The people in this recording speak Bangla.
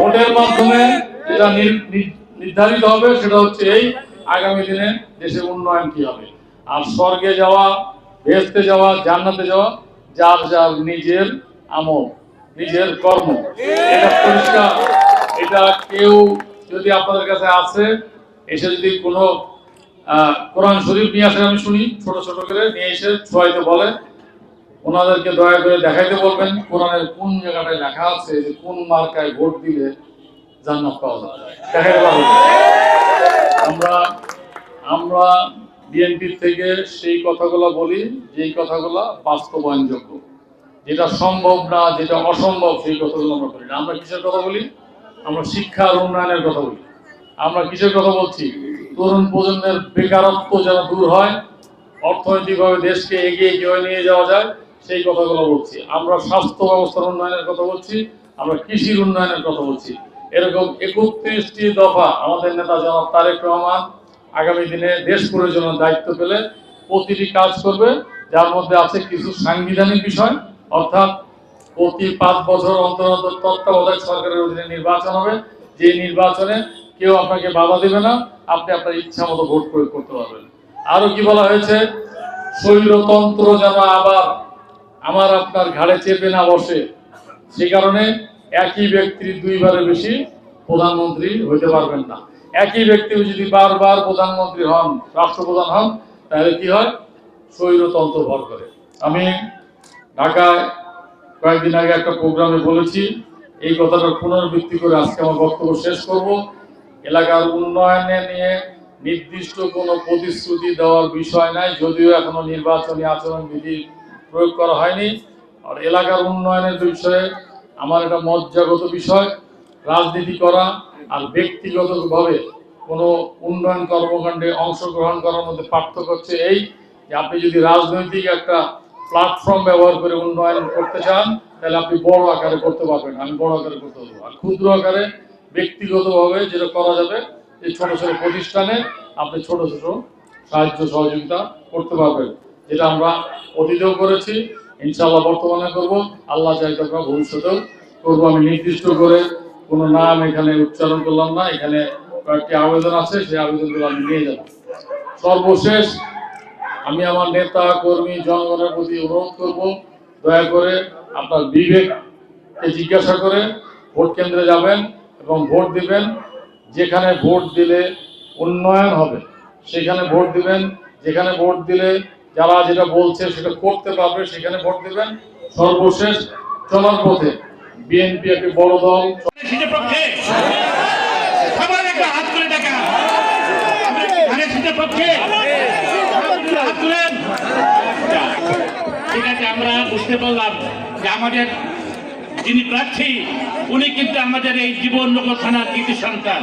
ভোটের মাধ্যমে যেটা নির্ধারিত হবে সেটা হচ্ছে এই আগামী দিনে দেশের উন্নয়ন কি হবে। আর স্বর্গে যাওয়া, ভেস্তে যাওয়া, জান্নাতে যাওয়া, যার যার নিজের আমল, নিজের কর্ম, এটা পরিষ্কার। এটা কেউ যদি আপনাদের কাছে আছে, এসে যদি কোনো কোরআন শরীফ নিয়ে আসে, আমি শুনি, ছোট ছোট করে নিয়ে এসে ছোয়াইতে বলে। ওনাদেরকে দয়া করে দেখাইতে বলবেন কোরআনের কোন জায়গাটায় লেখা আছে, যে কোন মার্কায় ভোট দিলে জান্নাত পাওয়া যাবে। দেখাইতে পারবেন? আমরা আমরা বিএনপির থেকে সেই কথাগুলো বলি, যেই কথাগুলো বাস্তবায়নযোগ্য। যেটা সম্ভব না, যেটা অসম্ভব, সেই কথাগুলো আমরা বলি আমরা কিসের কথা বলি? আমরা শিক্ষার উন্নয়নের কথা বলি। আমরা কিসের কথা বলছি? তরুণ প্রজন্মের বেকারত্ব যেন দূর হয়, অর্থনৈতিকভাবে দেশকে এগিয়ে কীভাবে নিয়ে যাওয়া যায় সেই কথাগুলো বলছি। আমরা স্বাস্থ্য ব্যবস্থার উন্নয়নের কথা বলছি, আমরা কৃষির উন্নয়নের কথা বলছি। এরকম একত্রিশটি দফা আমাদের নেতা জনাব তারেক রহমান আগামী দিনে দেশ পরিচালনার দায়িত্ব পেলে প্রতিটি কাজ করবে, যার মধ্যে আছে কিছু সাংবিধানিক বিষয়, অর্থাৎ প্রতি পাঁচ বছর অন্তর অন্তর তত্ত্বাবধায়ক সরকারের অধীনে নির্বাচন হবে। যে নির্বাচনে কেউ আপনাকে বাধা দেবে না, আপনি আপনার ইচ্ছা মতো ভোট প্রয়োগ করতে পারবেন। আরও কি বলা হয়েছে? স্বৈরতন্ত্র যেন আবার আমার আপনার ঘাড়ে চেপে না বসে। সে কারণে একই ব্যক্তির দুইবারের বেশি প্রধানমন্ত্রী হইতে পারবেন না। একই ব্যক্তি যদি বারবার প্রধানমন্ত্রী হন, রাষ্ট্রপ্রধান হন, তাহলে কি হয়? স্বৈরতন্ত্র ভর করে। আমি ঢাকায় কয়েকদিন আগে একটা প্রোগ্রামে বলেছি, এই কথাটা পুনরাবৃত্তি করে আজকে আমার বক্তব্য শেষ করব। এলাকার উন্নয়নে নিয়ে নির্দিষ্ট কোনো প্রতিশ্রুতি দেওয়ার বিষয় নাই, যদিও এখনও নির্বাচনী আচরণ বিধি প্রয়োগ করা হয়নি। আর এলাকার উন্নয়নের বিষয়ে আমার এটা মজ্জাগত বিষয়, রাজনীতি করা আর ব্যক্তিগতভাবে কোনো উন্নয়ন কর্মকাণ্ডে অংশগ্রহণ করার মধ্যে পার্থক্য হচ্ছে এই যে আপনি যদি রাজনৈতিক একটা প্ল্যাটফর্ম ব্যবহার করে উন্নয়ন করতে চান, তাহলে আপনি বড় আকারে করতে পারবেন। আমি বড় আকারে করতে পারব। আর ক্ষুদ্র আকারে ব্যক্তিগতভাবে যেটা করা যাবে, যে ছোট ছোট প্রতিষ্ঠানে আপনি ছোট ছোট সাহায্য সহযোগিতা করতে পারবেন, যেটা আমরা অতীতেও করেছি ইনশাল্লাহ বর্তমানে করব। আল্লাহ চাইতে আমরা ভবিষ্যতেও করব। আমি নির্দিষ্ট করে কোনো নাম এখানে উচ্চারণ করলাম না, এখানে কয়েকটি আবেদন আছে, সেই আবেদনগুলো আমি নিয়ে যাব। সর্বশেষ, আমি আমার নেতা, কর্মী, জনগণের প্রতি অনুরোধ করব, দয়া করে আপনার বিবেককে জিজ্ঞাসা করে ভোট কেন্দ্রে যাবেন এবং ভোট দিবেন। যেখানে ভোট দিলে উন্নয়ন হবে, সেখানে ভোট দিবেন। যেখানে ভোট দিলে যারা যেটা বলছে সেটা করতে পারবে, সেখানে ভোট দিবেন। সর্বশেষ চলার পথে বিএনপি একটি বড় দল। আমাদের যিনি প্রার্থী, উনি কিন্তু আমাদের এই জীবননগর থানার কৃতি সন্তান।